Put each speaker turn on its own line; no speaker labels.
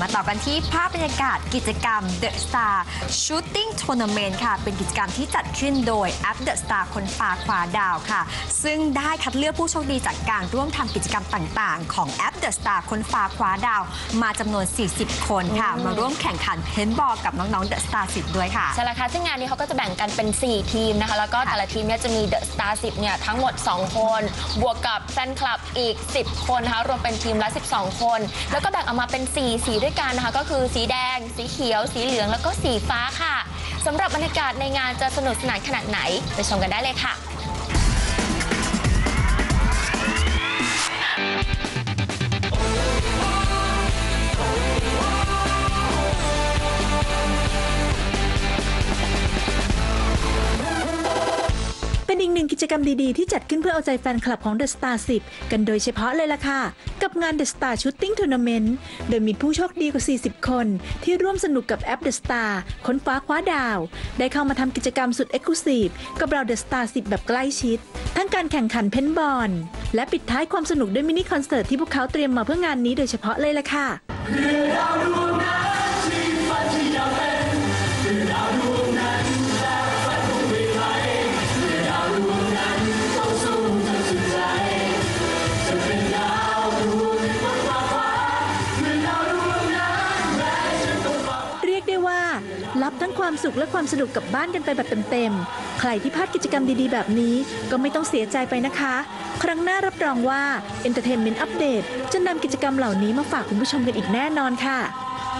มาต่อกันที่ภาพบรรยากาศกิจกรรม The Star Shooting Tournament ค่ะ เป็นกิจกรรมที่จัดขึ้นโดยแอป The Star คนฟ้าคว้าดาวค่ะ ซึ่งได้คัดเลือกผู้โชคดีจากการร่วมทำกิจกรรมต่างๆ ของแอป The Star คนฟ้าคว้าดาว มาจำนวน 40 คนค่ะ มาร่วมแข่งขันเพนบอลกับน้องๆ The Star 10 ด้วยค่ะ
ใช่แล้วค่ะ ซึ่งงานนี้เขาก็จะแบ่งกันเป็น 4 ทีมนะคะ แล้วก็แต่ละทีมเนี่ยจะมีเดอะสตาร์10 เนี่ยทั้งหมด 2 คน บวกกับแฟนคลับอีก 10 คนนะคะ รวมเป็นทีมละ 12 คน แล้วก็แบ่งออกมาเป็น4สีด้วยกันนะคะ ก็คือสีแดง สีเขียว สีเหลืองแล้วก็สีฟ้าค่ะสำหรับบรรยากาศในงานจะสนุกสนานขนาดไหนไปชมกันได้เลยค่ะ
นึ่งกิจกรรมดีๆ ที่จัดขึ้นเพื่อเอาใจแฟนคลับของ The Star 10 กันโดยเฉพาะเลยล่ะค่ะ กับงาน The Star Shooting Tournament โดยมีผู้โชคดีกว่า 40 คน ที่ร่วมสนุกกับแอป The Star ค้นฟ้าคว้าดาว ได้เข้ามาทำกิจกรรมสุด e x c l u s i v e กับเรา The Star 10 แบบใกล้ชิด ทั้งการแข่งขันเพนบอลและปิดท้ายความสนุกด้วยมินิคอนเสิร์ตที่พวกเขาเตรียมมาเพื่องานนี้โดยเฉพาะเลยล่ะค่ะ รับทั้งความสุขและความสนุกกลับบ้านกันไปแบบเต็มๆ ใครที่พลาดกิจกรรมดีๆ แบบนี้ก็ไม่ต้องเสียใจไปนะคะ ครั้งหน้ารับรองว่า Entertainment Update จะนำกิจกรรมเหล่านี้มาฝากคุณผู้ชมกันอีกแน่นอนค่ะ